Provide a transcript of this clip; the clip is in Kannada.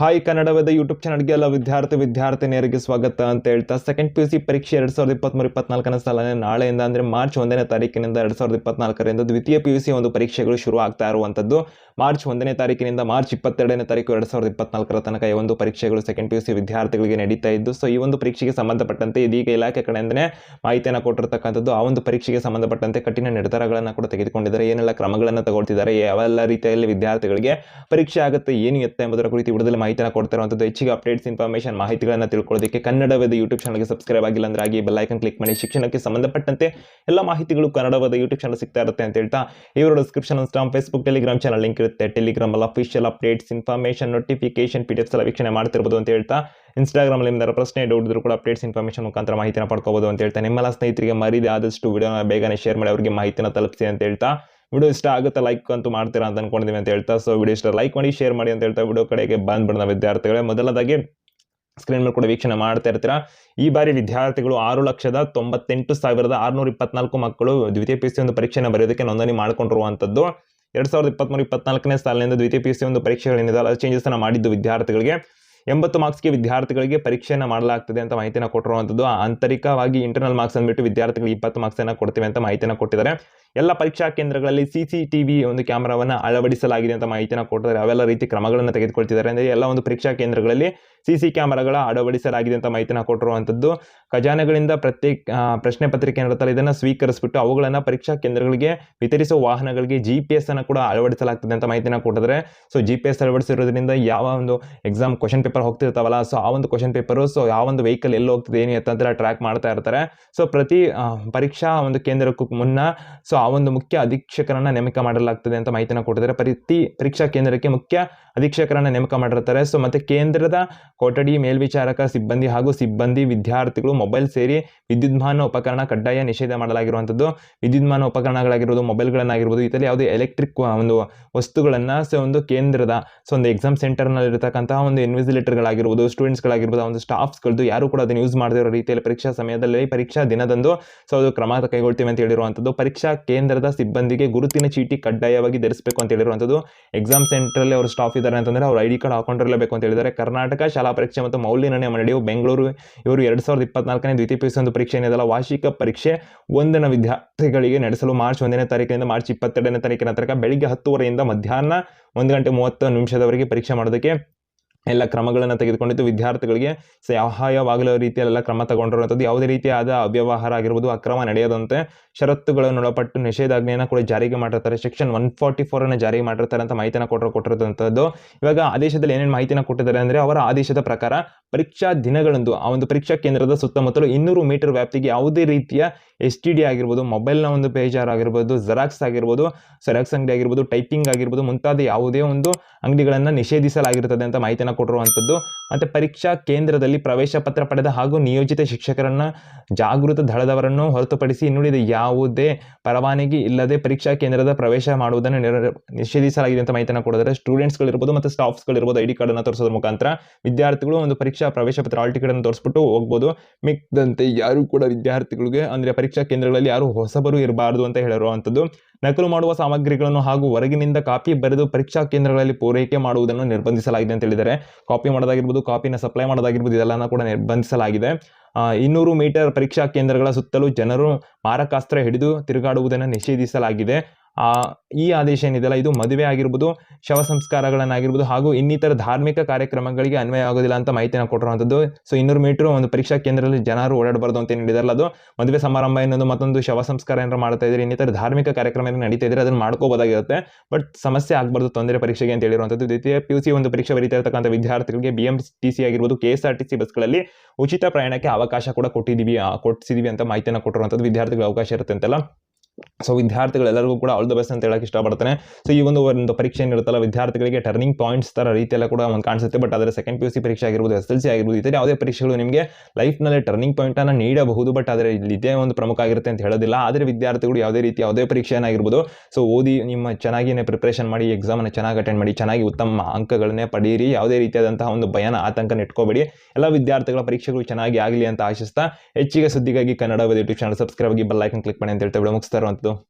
ಹಾಯ್ ಕನ್ನಡವಾದ ಯೂಟ್ಯೂಬ್ ಚಾನಲ್ಗೆ ಎಲ್ಲ ವಿದ್ಯಾರ್ಥಿ ವಿದ್ಯಾರ್ಥಿನಿಯರಿಗೆ ಸ್ವಾಗತ ಅಂತ ಹೇಳ್ತಾ ಸೆಕೆಂಡ್ ಪಿ ಯು ಸಿ ಪರೀಕ್ಷೆ ಎರಡು ಸಾವಿರದ ಇಪ್ಪತ್ತ್ಮೂರು ಇಪ್ಪತ್ನಾಲ್ಕನೇ ಸಾಲನೇ ನಾಳೆಯಿಂದ ಅಂದರೆ ಮಾರ್ಚ್ ಒಂದನೇ ತಾರೀಕಿನಿಂದ ಎರಡು ಸಾವಿರದ ಇಪ್ಪತ್ನಾಲ್ಕರಿಂದ ದ್ವಿತೀಯ ಪಿ ಯು ಸಿ ಒಂದು ಪರೀಕ್ಷೆಗಳು ಶುರು ಆಗ್ತಾ ಇರುವಂಥದ್ದು ಮಾರ್ಚ್ ಒಂದನೇ ತಾರೀಕಿನಿಂದ ಮಾರ್ಚ್ ಇಪ್ಪತ್ತೆರಡನೇ ತಾರೀಕು ಎರಡು ಸಾವಿರದ ಇಪ್ಪತ್ನಾಲ್ಕರ ತನಕ ಈ ಒಂದು ಪರೀಕ್ಷೆಗಳು ಸೆಕೆಂಡ್ ಪಿ ಯು ಸಿ ವಿದ್ಯಾರ್ಥಿಗಳಿಗೆ ನಡೀತಾ ಇದ್ದು ಸೊ ಈ ಒಂದು ಪರೀಕ್ಷೆಗೆ ಸಂಬಂಧಪಟ್ಟಂತೆ ಇದೀಗ ಇಲಾಖೆ ಕಡೆಯಿಂದನೇ ಮಾಹಿತಿಯನ್ನು ಕೊಟ್ಟಿರ್ತಕ್ಕಂಥದ್ದು, ಆ ಒಂದು ಪರೀಕ್ಷೆಗೆ ಸಂಬಂಧಪಟ್ಟಂತೆ ಕಠಿಣ ನಿರ್ಧಾರಗಳನ್ನು ಕೂಡ ತೆಗೆದುಕೊಂಡಿದ್ದಾರೆ. ಏನೆಲ್ಲ ಕ್ರಮಗಳನ್ನು ತಗೊಳ್ತಿದ್ದಾರೆ, ಯಾವೆಲ್ಲ ರೀತಿಯಲ್ಲಿ ವಿದ್ಯಾರ್ಥಿಗಳಿಗೆ ಪರೀಕ್ಷೆ ಆಗುತ್ತೆ, ಏನು ಎತ್ತ ಎಂಬುದರ ಕುರಿತು ವಿಡಿಯೋದಲ್ಲಿ ಮಾಹಿತಿಯನ್ನು ಕೊಡ್ತಿರುವಂಥದ್ದು, ಹೆಚ್ಚಿಗೆ ಅಪ್ಡೇಟ್ಸ್ ಇನ್ಫಾರ್ಮೇಷನ್ ಮಾಹಿತಿಗಳನ್ನು ತಿಳ್ಕೊಳ್ಳೋದಕ್ಕೆ ಕನ್ನಡವಾದ ಯೂಟ್ಯೂಬ್ ಚಾನಲ್ಗೆ ಸಬ್ಸ್ಕ್ರೈಬ್ ಆಗಿಲ್ಲ ಅಂದ್ರೆ ಆಗಿ ಬೆಲ್ ಐಕನ್ ಕ್ಲಿಕ್ ಮಾಡಿ ಶಿಕ್ಷಣಕ್ಕೆ ಸಂಬಂಧಪಟ್ಟಂತೆ ಎಲ್ಲ ಮಾಹಿತಿಗಳು ಕನ್ನಡವಾದ ಯೂಟ್ಯೂಬ್ ಚಾನಲ್ ಸಿಗ್ತಾ ಇರುತ್ತೆ ಅಂತ ಹೇಳ್ತಾ, ಇವರು description Instagram Facebook Telegram channel link ಇರುತ್ತೆ. ಟೆಲಿಗ್ರಾಮ್ ಅಲ್ಲಿ official updates information notification P D Fs ಎಲ್ಲ ವೀಕ್ಷಣೆ ಮಾಡ್ತಿರ್ಬೋದು ಅಂತ ಹೇಳ್ತಾ ಇನ್ಸ್ಟಾಗ್ರಾಮ್ ನಿಮ್ದಾರ ಪ್ರಶ್ನೆ ಡೌಟ್ ಕೂಡ ಅಪ್ಡೇಟ್ಸ್ ಇನ್ಫಾರ್ಮೇಷನ್ ಮುಖಾಂತರ ಮಾಹಿತಿನ ಪಡ್ಕೋಬಹುದು ಅಂತ ಹೇಳ್ತಾ. ನಿಮ್ಮೆಲ್ಲ ಸ್ನೇಹಿತರಿಗೆ ಮರಿದೆ ಆದಷ್ಟು ವಿಡಿಯೋನ ಬೇಗನೆ ಶೇರ್ ಮಾಡಿ, ಅವರಿಗೆ ಮಾಹಿತಿನ ತಲುಪಿಸಿ ಅಂತ ಹೇಳ್ತಾ. ವಿಡಿಯೋ ಇಷ್ಟ ಆಗುತ್ತೆ ಲೈಕ್ ಅಂತೂ ಮಾಡ್ತೀರಾ ಅಂತ ಅನ್ಕೊಂಡಿದ್ದೀವಿ ಅಂತ ಹೇಳ್ತಾ ಸೊ ವಿಡಿಯೋ ಇಷ್ಟ ಲೈಕ್ ಮಾಡಿ ಶೇರ್ ಮಾಡಿ ಅಂತ ಹೇಳ್ತಾ ವಿಡಿಯೋ ಕಡೆಗೆ ಬಂದ್ಬಿಡೋಣ ವಿದ್ಯಾರ್ಥಿಗಳೇ. ಮೊದಲದಾಗಿ ಸ್ಕ್ರೀನ್ ಮೇಲೆ ಕೂಡ ವೀಕ್ಷಣೆ ಮಾಡ್ತಾ ಇರ್ತೀರಾ. ಈ ಬಾರಿ ವಿದ್ಯಾರ್ಥಿಗಳು ಆರು ಲಕ್ಷದ ತೊಂಬತ್ತೆಂಟು ಸಾವಿರದ ಆರುನೂರ ಇಪ್ಪತ್ನಾಲ್ಕು ಮಕ್ಕಳು ದ್ವಿತೀಯ ಪಿ ಸಿ ಒಂದು ಪರೀಕ್ಷೆಯನ್ನು ಬರೆಯೋದಕ್ಕೆ ನೋಂದಣಿ ಮಾಡ್ಕೊಂಡಿರುವಂಥದ್ದು. ಎರಡು ಸಾವಿರದ ಇಪ್ಪತ್ತ್ಮೂರು ಇಪ್ಪತ್ನಾಲ್ಕನೇ ಸಾಲಿನಿಂದ ದ್ವಿತೀಯ ಪಿ ಸಿ ಒಂದು ಪರೀಕ್ಷೆಗಳೇನಿದೆ ಚೇಂಜಸ್ ಅನ್ನು ಮಾಡಿದ್ದು ವಿದ್ಯಾರ್ಥಿಗಳಿಗೆ. ಎಂಬತ್ತು ಮಾರ್ಕ್ಸ್ಗೆ ವಿದ್ಯಾರ್ಥಿಗಳಿಗೆ ಪರೀಕ್ಷೆಯನ್ನು ಮಾಡಲಾಗ್ತದೆ ಅಂತ ಮಾಹಿತಿನ ಕೊಟ್ಟಿರುವಂಥದ್ದು. ಆಂತರಿಕವಾಗಿ ಇಂಟರ್ನಲ್ ಮಾರ್ಕ್ಸ್ ಅಂದ್ಬಿಟ್ಟು ವಿದ್ಯಾರ್ಥಿಗಳಿಗೆ ಇಪ್ಪತ್ತು ಮಾರ್ಕ್ಸನ್ನು ಕೊಡ್ತೀವಿ ಅಂತ ಮಾಹಿತಿನ ಕೊಟ್ಟಿದ್ದಾರೆ. ಎಲ್ಲ ಪರೀಕ್ಷಾ ಕೇಂದ್ರಗಳಲ್ಲಿ ಸಿ ಸಿ ಟಿ ವಿ ಒಂದು ಕ್ಯಾಮರಾವನ್ನು ಅಳವಡಿಸಲಾಗಿದೆ ಅಂತ ಮಾಹಿತಿಯನ್ನು ಕೊಟ್ಟಿದ್ದಾರೆ. ಅವೆಲ್ಲ ರೀತಿ ಕ್ರಮಗಳನ್ನು ತೆಗೆದುಕೊಳ್ತಿದ್ದಾರೆ. ಅಂದರೆ ಎಲ್ಲ ಒಂದು ಪರೀಕ್ಷಾ ಕೇಂದ್ರಗಳಲ್ಲಿ ಸಿ ಸಿ ಕ್ಯಾಮರಾಗಳ ಅಳವಡಿಸಲಾಗಿದೆ ಅಂತ ಮಾಹಿತಿನ ಕೊಟ್ಟಿರುವಂಥದ್ದು. ಖಜಾನೆಗಳಿಂದ ಪ್ರತ್ಯೇಕ ಪ್ರಶ್ನೆ ಪತ್ರಿಕೆ ಇರುತ್ತಲ್ಲ ಇದನ್ನು ಸ್ವೀಕರಿಸಿಬಿಟ್ಟು ಅವುಗಳನ್ನು ಪರೀಕ್ಷಾ ಕೇಂದ್ರಗಳಿಗೆ ವಿತರಿಸುವ ವಾಹನಗಳಿಗೆ ಜಿ ಪಿ ಎಸ್ ಅನ್ನು ಕೂಡ ಅಳವಡಿಸಲಾಗ್ತದೆ ಅಂತ ಮಾಹಿತಿನ ಕೊಟ್ಟಿದ್ದಾರೆ. ಸೊ ಜಿ ಪಿ ಎಸ್ ಅಳವಡಿಸಿರೋದ್ರಿಂದ ಯಾವ ಒಂದು ಎಕ್ಸಾಮ್ ಕ್ವಶನ್ ಪೇಪರ್ ಹೋಗ್ತಿರ್ತಾವಲ್ಲ, ಸೊ, ಆ ಒಂದು ಕ್ವಶನ್ ಪೇಪರು ಸೊ, ಯಾವ ಒಂದು ವೆಹಿಕಲ್ ಎಲ್ಲಿ ಹೋಗ್ತದೆ, ಏನು ಅಂತಂದ್ರೆ ಟ್ರ್ಯಾಕ್ ಮಾಡ್ತಾ ಇರ್ತಾರೆ. ಸೊ, ಪ್ರತಿ ಪರೀಕ್ಷಾ ಒಂದು ಕೇಂದ್ರಕ್ಕೂ ಮುನ್ನ, ಸೊ ಆ ಒಂದು ಮುಖ್ಯ ಅಧೀಕ್ಷಕರನ್ನ ನೇಮಕ ಮಾಡಲಾಗ್ತದೆ ಅಂತ ಮಾಹಿತಿನ ಕೊಟ್ಟಿದ್ದಾರೆ. ಪ್ರತಿ ಪರೀಕ್ಷಾ ಕೇಂದ್ರಕ್ಕೆ ಮುಖ್ಯ ಅಧೀಕ್ಷಕರನ್ನ ನೇಮಕ ಮಾಡಿರ್ತಾರೆ. ಸೊ ಮತ್ತೆ ಕೇಂದ್ರದ ಕೊಠಡಿ ಮೇಲ್ವಿಚಾರಕ ಸಿಬ್ಬಂದಿ ಹಾಗೂ ಸಿಬ್ಬಂದಿ ವಿದ್ಯಾರ್ಥಿಗಳು ಮೊಬೈಲ್ ಸೇರಿ ವಿದ್ಯುನ್ಮಾನ ಉಪಕರಣ ಕಡ್ಡಾಯ ನಿಷೇಧ ಮಾಡಲಾಗಿರುವಂಥದ್ದು. ವಿದ್ಯುನ್ಮಾನ ಉಪಕರಣಗಳಾಗಿರ್ಬೋದು, ಮೊಬೈಲ್ಗಳನ್ನಾಗಿರ್ಬೋದು, ಈ ಯಾವುದೇ ಎಲೆಕ್ಟ್ರಿಕ್ ಒಂದು ವಸ್ತುಗಳನ್ನು ಸೊ, ಒಂದು ಕೇಂದ್ರದ ಸೊ, ಒಂದು ಎಕ್ಸಾಮ್ ಸೆಂಟರ್ನಲ್ಲಿ ಇರತಕ್ಕಂತಹ ಒಂದು ಇನ್ವಿಸಿಲೇಟರ್ಗಳಾಗಿರ್ಬೋದು, ಸ್ಟೂಡೆಂಟ್ಸ್ಗಳಾಗಿರ್ಬೋದು ಒಂದು ಸ್ಟಾಫ್ಸ್ಗಳದ್ದು ಯಾರು ಕೂಡ ಅದನ್ನು ಯೂಸ್ ಮಾಡದಿರೋ ರೀತಿಯಲ್ಲಿ ಪರೀಕ್ಷಾ ಸಮಯದಲ್ಲಿ ಪರೀಕ್ಷಾ ದಿನದಂದು ಸೊ, ಅದು ಕ್ರಮ ಕೈಗೊಳ್ತೀವಿ ಅಂತ ಹೇಳಿರುವಂಥದ್ದು. ಪರೀಕ್ಷಾ ಕೇಂದ್ರದ ಸಿಬ್ಬಂದಿಗೆ ಗುರುತಿನ ಚೀಟಿ ಕಡ್ಡಾಯವಾಗಿ ಧರಿಸಬೇಕು ಅಂತ ಹೇಳಿರುವಂಥದ್ದು. ಎಕ್ಸಾಮ್ ಸೆಂಟ್ರಲ್ಲಿ ಅವರು ಸ್ಟಾಫ್ ಇದ್ದಾರೆ ಅಂತಂದರೆ ಅವ್ರು ಐ ಕಾರ್ಡ್ ಹಾಕೊಂಡಿರಲೇಬೇಕು ಅಂತ ಹೇಳಿದ್ದಾರೆ. ಕರ್ನಾಟಕ ಶಾಲಾ ಪರೀಕ್ಷೆ ಮತ್ತು ಮೌಲ್ಯನಿರ್ಣಯ ಮಂಡಳಿಯು ಬೆಂಗಳೂರು, ಇವರು ಎರಡು ಸಾವಿರದ ಇಪ್ಪತ್ನಾಲ್ಕನೇ ದ್ವಿತೀಯ ಪಿ ಒಂದು ಪರೀಕ್ಷೆ ಏನಿದೆಲ್ಲ ವಾರ್ಷಿಕ ಪರೀಕ್ಷೆ ಒಂದನ ವಿದ್ಯಾರ್ಥಿಗಳಿಗೆ ನಡೆಸಲು ಮಾರ್ಚ್ ಒಂದನೇ ತಾರೀಕಿನಿಂದ ಮಾರ್ಚ್ ಇಪ್ಪತ್ತೆರಡನೇ ತಾರೀಕಿನ ತನಕ ಬೆಳಿಗ್ಗೆ ಹತ್ತುವರೆಯಿಂದ ಮಧ್ಯಾಹ್ನ ಒಂದು ಗಂಟೆ ಮೂವತ್ತು ನಿಮಿಷದವರೆಗೆ ಪರೀಕ್ಷೆ ಮಾಡೋದಕ್ಕೆ ಎಲ್ಲ ಕ್ರಮಗಳನ್ನು ತೆಗೆದುಕೊಂಡಿದ್ದು ವಿದ್ಯಾರ್ಥಿಗಳಿಗೆ ಸಹಾಯವಾಗಲೋ ರೀತಿಯಲ್ಲೆಲ್ಲ ಕ್ರಮ ತಗೊಂಡಿರುವಂಥದ್ದು. ಯಾವುದೇ ರೀತಿಯಾದ ಅವ್ಯವಹಾರ ಆಗಿರ್ಬೋದು, ಅಕ್ರಮ ನಡೆಯದಂತೆ ಷರತ್ತುಗಳನ್ನೊಳಪಟ್ಟು ನಿಷೇಧಾಜ್ಞೆಯನ್ನು ಕೂಡ ಜಾರಿಗೆ ಮಾಡಿರ್ತಾರೆ. ಸೆಕ್ಷನ್ ಒನ್ ಫಾರ್ಟಿ ಫೋರನ್ನು ಜಾರಿಗೆ ಮಾಡಿರ್ತಾರೆ ಅಂತ ಮಾಹಿತಿನ ಕೊಟ್ಟರು ಕೊಟ್ಟಿರುವಂಥದ್ದು. ಇವಾಗ ಆದೇಶದಲ್ಲಿ ಏನೇನು ಮಾಹಿತಿನ ಕೊಟ್ಟಿದ್ದಾರೆ ಅಂದರೆ ಅವರ ಆದೇಶದ ಪ್ರಕಾರ ಪರೀಕ್ಷಾ ದಿನಗಳಂದು ಆ ಒಂದು ಪರೀಕ್ಷಾ ಕೇಂದ್ರದ ಸುತ್ತಮುತ್ತಲು ಇನ್ನೂರು ಮೀಟರ್ ವ್ಯಾಪ್ತಿಗೆ ಯಾವುದೇ ರೀತಿಯ ಎಸ್ ಟಿ ಡಿ ಆಗಿರ್ಬೋದು, ಮೊಬೈಲ್ನ ಒಂದು ಪೇಜಾರ್ ಆಗಿರ್ಬೋದು ಜೆರಾಕ್ಸ್ ಆಗಿರ್ಬೋದು ಸೆರಾಕ್ಸ್ ಅಂಗಡಿ ಆಗಿರ್ಬೋದು, ಟೈಪಿಂಗ್ ಆಗಿರ್ಬೋದು, ಮುಂತಾದ ಯಾವುದೇ ಒಂದು ಅಂಗಡಿಗಳನ್ನು ನಿಷೇಧಿಸಲಾಗಿರುತ್ತದೆ ಅಂತ ಮಾಹಿತಿಯನ್ನು ಕೊಟ್ಟಿರುವಂಥದ್ದು. ಮತ್ತು ಪರೀಕ್ಷಾ ಕೇಂದ್ರದಲ್ಲಿ ಪ್ರವೇಶ ಪತ್ರ ಪಡೆದ ಹಾಗೂ ನಿಯೋಜಿತ ಶಿಕ್ಷಕರನ್ನು ಜಾಗೃತ ದಳದವರನ್ನು ಹೊರತುಪಡಿಸಿ ಇನ್ನುಳಿದ ಯಾವುದೇ ಪರವಾನಗಿ ಇಲ್ಲದೆ ಪರೀಕ್ಷಾ ಕೇಂದ್ರದ ಪ್ರವೇಶ ಮಾಡುವುದನ್ನು ನಿಷೇಧಿಸಲಾಗಿದೆ ಅಂತ ಮಾಹಿತಿನ ಕೊಡಿದರೆ ಸ್ಟೂಡೆಂಟ್ಸ್ಗಳಿರ್ಬೋದು ಮತ್ತು ಸ್ಟಾಫ್ಸ್ಗಳಿರ್ಬೋದು ಐ ಡಿ ಕಾರ್ಡನ್ನು ತೋರಿಸೋದ್ರ ಮುಖಾಂತರ ವಿದ್ಯಾರ್ಥಿಗಳು ಒಂದು ಪರೀಕ್ಷಾ ಪ್ರವೇಶ ಪತ್ರ ಹಾಲ್ ಟಿಕೆಟನ್ನು ತೋರಿಸ್ಬಿಟ್ಟು ಹೋಗ್ಬೋದು. ಮಿಕ್ಕದಂತೆ ಯಾರು ಕೂಡ ವಿದ್ಯಾರ್ಥಿಗಳಿಗೆ, ಅಂದರೆ ಪರೀಕ್ಷಾ ಕೇಂದ್ರಗಳಲ್ಲಿ ಯಾರು ಹೊಸಬರು ಇರಬಾರ್ದು ಅಂತ ಹೇಳಿರುವಂಥದ್ದು. ನಕಲು ಮಾಡುವ ಸಾಮಗ್ರಿಗಳನ್ನು ಹಾಗೂ ಹೊರಗಿನಿಂದ ಕಾಪಿ ಬರೆದು ಪರೀಕ್ಷಾ ಕೇಂದ್ರಗಳಲ್ಲಿ ಪೂರೈಕೆ ಮಾಡುವುದನ್ನು ನಿರ್ಬಂಧಿಸಲಾಗಿದೆ ಅಂತ ಹೇಳಿದರೆ ಕಾಪಿ ಮಾಡೋದಾಗಿರ್ಬೋದು, ಕಾಪಿನ ಸಪ್ಲೈ ಮಾಡೋದಾಗಿರ್ಬೋದು, ಇದೆಲ್ಲನ ಕೂಡ ನಿರ್ಬಂಧಿಸಲಾಗಿದೆ. ಇನ್ನೂರು ಮೀಟರ್ ಪರೀಕ್ಷಾ ಕೇಂದ್ರಗಳ ಸುತ್ತಲೂ ಜನರು ಮಾರಕಾಸ್ತ್ರ ಹಿಡಿದು ತಿರುಗಾಡುವುದನ್ನು ನಿಷೇಧಿಸಲಾಗಿದೆ. ಆ, ಈ ಆದೇಶ ಏನಿದೆಯಲ್ಲ ಇದು ಮದುವೆ ಆಗಿರ್ಬೋದು ಶವ ಸಂಸ್ಕಾರಗಳನ್ನಾಗಿರ್ಬೋದು ಹಾಗೂ ಇನ್ನಿತರ ಧಾರ್ಮಿಕ ಕಾರ್ಯಕ್ರಮಗಳಿಗೆ ಅನ್ವಯ ಆಗೋದಿಲ್ಲ ಅಂತ ಮಾಹಿತಿನ ಕೊಟ್ಟಿರುವಂಥದ್ದು. ಸೊ ಇನ್ನೂರು ಮೀಟರ್ ಒಂದು ಪರೀಕ್ಷಾ ಕೇಂದ್ರದಲ್ಲಿ ಜನರು ಓಡಾಡಬಾರ್ದು ಅಂತ ಏನು ಹೇಳಿದಾರಲ್ಲ ಅದು. ಮದುವೆ ಸಮಾರಂಭ ಇನ್ನೊಂದು ಮತ್ತೊಂದು ಶವ ಸಂಸ್ಕಾರ ಏನಾರು ಮಾಡ್ತಾ ಇದ್ರೆ ಇನ್ನಿತರ ಧಾರ್ಮಿಕ ಕಾರ್ಯಕ್ರಮ ಏನಾರು ನಡೀತಾ ಇದ್ರೆ ಅದನ್ನು ಮಾಡ್ಕೋಬೋದಾಗಿರುತ್ತೆ. ಬಟ್ ಸಮಸ್ಯೆ ಆಗಬಾರ್ದು ತೊಂದರೆ ಪರೀಕ್ಷೆಗೆ ಅಂತ ಹೇಳಿರುವಂಥದ್ದು. ದ್ವಿತೀಯ ಪಿ ಯು ಸಿ ಒಂದು ಪರೀಕ್ಷೆ ಬರೀತಾ ಇರತಕ್ಕಂಥ ವಿದ್ಯಾರ್ಥಿಗಳಿಗೆ ಬಿ ಎಂ ಟಿ ಸಿ ಆಗಿರ್ಬೋದು K S R T C ಬಸ್ಗಳಲ್ಲಿ ಉಚಿತ ಪ್ರಯಾಣಕ್ಕೆ ಅವಕಾಶ ಕೂಡ ಕೊಟ್ಟಿದ್ದೀವಿ ಕೊಟ್ಟಿಸಿದೀವಿ ಅಂತ ಮಾಹಿತಿಯನ್ನು ಕೊಟ್ಟಿರುವಂಥದ್ದು ವಿದ್ಯಾರ್ಥಿಗಳಿಗೆ ಅವಕಾಶ ಇರುತ್ತೆ ಅಂತೆಲ್ಲ. ಸೊ ವಿದ್ಯಾರ್ಥಿಗಳೆಲ್ಲರಿಗೂ ಕೂಡ ಆಲ್ ದ ಬೆಸ್ಟ್ ಅಂತ ಹೇಳಕ್ಕೆ ಇಷ್ಟಪಡ್ತಾನೆ. ಸೊ ಈ ಒಂದು ಒಂದು ಪರೀಕ್ಷೆ ಏನಿರುತ್ತಲ್ಲ, ವಿದ್ಯಾರ್ಥಿಗಳಿಗೆ ಟರ್ನಿಂಗ್ ಪಾಯಿಂಟ್ಸ್ ಥರ ರೀತಿಯೆಲ್ಲ ಕೂಡ ಒಂದು ಕಾಣಿಸುತ್ತೆ. ಬಟ್ ಆದರೆ ಸೆಕೆಂಡ್ ಪಿ ಯು ಸಿ ಪರೀಕ್ಷೆ ಆಗಿರ್ಬೋದು ಎಸ್ ಎಲ್ ಸಿ ಆಗಿರ್ಬೋದು ಇತರ ಯಾವುದೇ ಪರೀಕ್ಷೆಗಳು ನಿಮಗೆ ಲೈಫ್ನಲ್ಲಿ ಟರ್ನಿಂಗ್ ಪಾಯಿಂಟನ್ನು ನೀಡಬಹುದು. ಬಟ್ ಆದರೆ ಇಲ್ಲಿ ಇದೇ ಒಂದು ಪ್ರಮುಖ ಆಗಿರುತ್ತೆ ಅಂತ ಹೇಳೋದಿಲ್ಲ. ಆದರೆ ವಿದ್ಯಾರ್ಥಿಗಳು ಯಾವುದೇ ರೀತಿ ಯಾವುದೇ ಪರೀಕ್ಷೆ ಏನಾಗಿರ್ಬೋದು ಸೊ ಓದಿ ನಿಮ್ಮ ಚೆನ್ನಾಗಿನೇ ಪ್ರಿಪ್ರೇಷನ್ ಮಾಡಿ ಎಕ್ಸಾಮನ್ನು ಚೆನ್ನಾಗಿ ಅಟೆಂಡ್ ಮಾಡಿ, ಚೆನ್ನಾಗಿ ಉತ್ತಮ ಅಂಕಗಳನ್ನೇ ಪಡೀರಿ. ಯಾವುದೇ ರೀತಿಯಾದಂತಹ ಒಂದು ಭಯನ ಆತಂಕನ ಇಟ್ಕೋಬೇಡಿ. ಎಲ್ಲ ವಿದ್ಯಾರ್ಥಿಗಳ ಪರೀಕ್ಷೆಗಳು ಚೆನ್ನಾಗಿ ಆಗಲಿ ಅಂತ ಆಶಿಸ್ತಾ, ಹೆಚ್ಚಿಗೆ ಸುದ್ದಿಗಾಗಿ ಕನ್ನಡ ಯೂಟ್ಯೂಬ್ ಚಾನಲ್ ಸಬ್ಸ್ಕ್ರೈಬ್ ಆಗಿ ಬೆಲ್ ಐಕನ್ ಕ್ಲಿಕ್ ಮಾಡಿ ಅಂತ ಹೇಳ್ತಾ ವಿಡಿಯೋ ಮುಗಿಸ್ತಾ ಇರುವಂಥದ್ದು